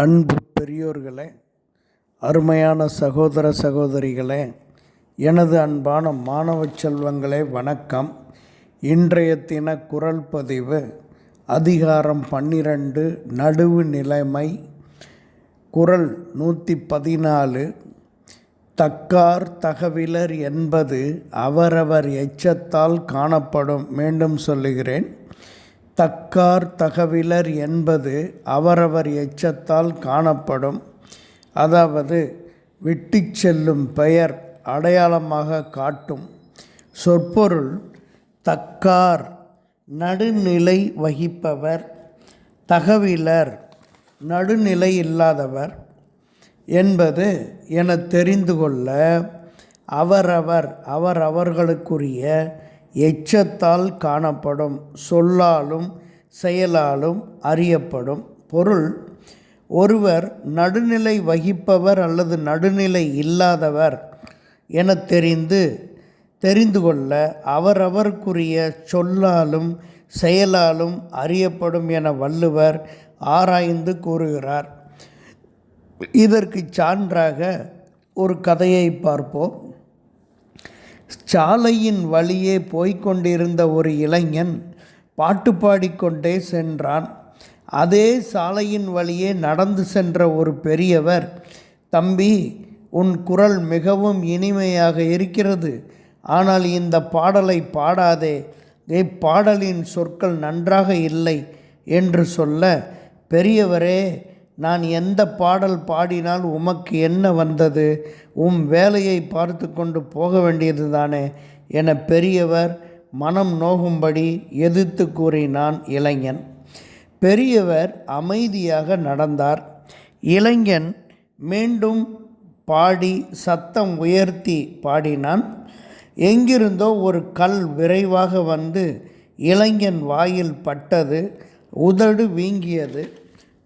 அன்பு பெரியோர்களே அருமையான சகோதர சகோதரிகளே எனது அன்பான மாணவ செல்வங்களே வணக்கம். இன்றைய தின குரல் பதிவு அதிகாரம் பன்னிரண்டு நடுவு நிலைமை குரல் நூற்றி பதினாலு தக்கார் தகவிலர் என்பது அவரவர் எச்சத்தால் காணப்படும் மீண்டும் சொல்லுகிறேன். தக்கார் தகவிலர் என்பது அவரவர் எச்சத்தால் காணப்படும். அதாவது விட்டு செல்லும் பெயர் அடையாளமாக காட்டும். சொற்பொருள் தக்கார் நடுநிலை வகிப்பவர் தகவிலர் நடுநிலை இல்லாதவர் என்பது என தெரிந்து கொள்ள அவரவர் அவரவர்களுக்குரிய எச்சத்தால் காணப்படும் சொல்லாலும் செயலாலும் அறியப்படும் பொருள் ஒருவர் நடுநிலை வகிப்பவர் அல்லது நடுநிலை இல்லாதவர் என தெரிந்து தெரிந்து கொள்ள அவரவர்க்குரிய சொல்லாலும் செயலாலும் அறியப்படும் என வள்ளுவர் ஆராய்ந்து கூறுகிறார். இதற்கு சான்றாக ஒரு கதையை பார்ப்போம். சாலையின் வழியே போய்க்கொண்டிருந்த ஒரு இளைஞன் பாட்டு பாடிக்கொண்டே சென்றான். அதே சாலையின் வழியே நடந்து சென்ற ஒரு பெரியவர் தம்பி உன் குரல் மிகவும் இனிமையாக இருக்கிறது. ஆனால் இந்த பாடலை பாடாதே. இப்பாடலின் சொற்கள் நன்றாக இல்லை என்று சொல்ல பெரியவரே நான் எந்த பாடல் பாடினால் உமக்கு என்ன வந்தது? உம் வேலையை பார்த்து கொண்டு போக வேண்டியது தானே? என பெரியவர் மனம் நோகும்படி எதிர்த்து கூறினான் இளைஞன். பெரியவர் அமைதியாக நடந்தார். இளைஞன் மீண்டும் பாடி சத்தம் உயர்த்தி பாடினான். எங்கிருந்தோ ஒரு கல் விரைவாக வந்து இளைஞன் வாயில் பட்டது. உதடு வீங்கியது.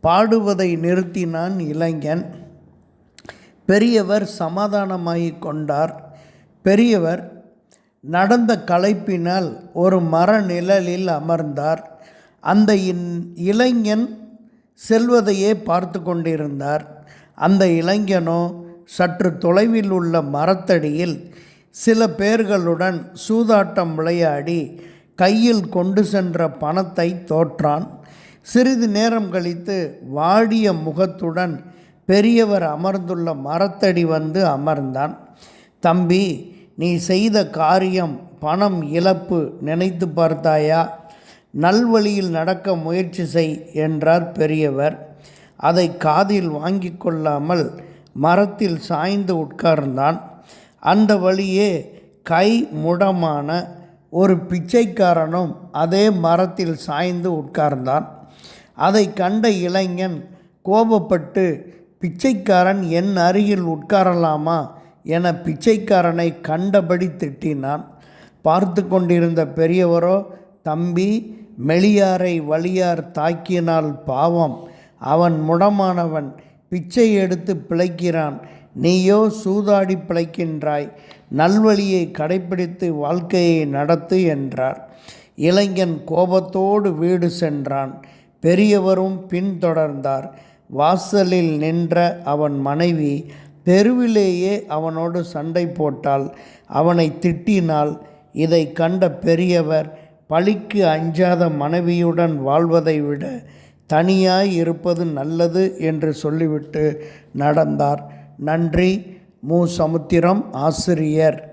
பாடுவதை நிறுத்தினான் இளைஞன். பெரியவர் சமாதானமாகி கொண்டார். பெரியவர் நடந்த களைப்பினால் ஒரு மர நிழலில் அமர்ந்தார். அந்த இளைஞன் செல்வதையே பார்த்து கொண்டிருந்தார். அந்த இளைஞனோ சற்று தொலைவில் உள்ள மரத்தடியில் சில பேர்களுடன் சூதாட்டம் விளையாடி கையில் கொண்டு சென்ற பணத்தை தோற்றான். சிறிது நேரம் கழித்து வாடிய முகத்துடன் பெரியவர் அமர்ந்துள்ள மரத்தடி வந்து அமர்ந்தான். தம்பி நீ செய்த காரியம் பணம் இழப்பு நினைத்து பார்த்தாயா? நல்வழியில் நடக்க முயற்சி செய் என்றார் பெரியவர். அதை காதில் வாங்கி கொள்ளாமல் மரத்தில் சாய்ந்து உட்கார்ந்தான். அந்த வழியே கை முடமான ஒரு பிச்சைக்காரனும் அதே மரத்தில் சாய்ந்து உட்கார்ந்தான். அதை கண்ட இளைஞன் கோபப்பட்டு பிச்சைக்காரன் என் அருகில் உட்காரலாமா? என பிச்சைக்காரனை கண்டபடி திட்டினான். பார்த்து கொண்டிருந்த பெரியவரோ தம்பி மெளியாரை வழியார் தாக்கினால் பாவம். அவன் முடமானவன். பிச்சை எடுத்து பிழைக்கிறான். நீயோ சூதாடி பிழைக்கின்றாய். நல்வழியை கடைப்பிடித்து வாழ்க்கையை நடத்து என்றார். இளைஞன் கோபத்தோடு வீடு சென்றான். பெரியவரும் பின்தொடர்ந்தார். வாசலில் நின்ற அவன் மனைவி தெருவிலேயே அவனோடு சண்டை போட்டால் அவனை திட்டினால் இதை கண்ட பெரியவர் பழிக்கு அஞ்சாத மனைவியுடன் வாழ்வதை விட தனியாய் இருப்பது நல்லது என்று சொல்லிவிட்டு நடந்தார். நன்றி மு. சமுத்திரம் ஆசிரியர்.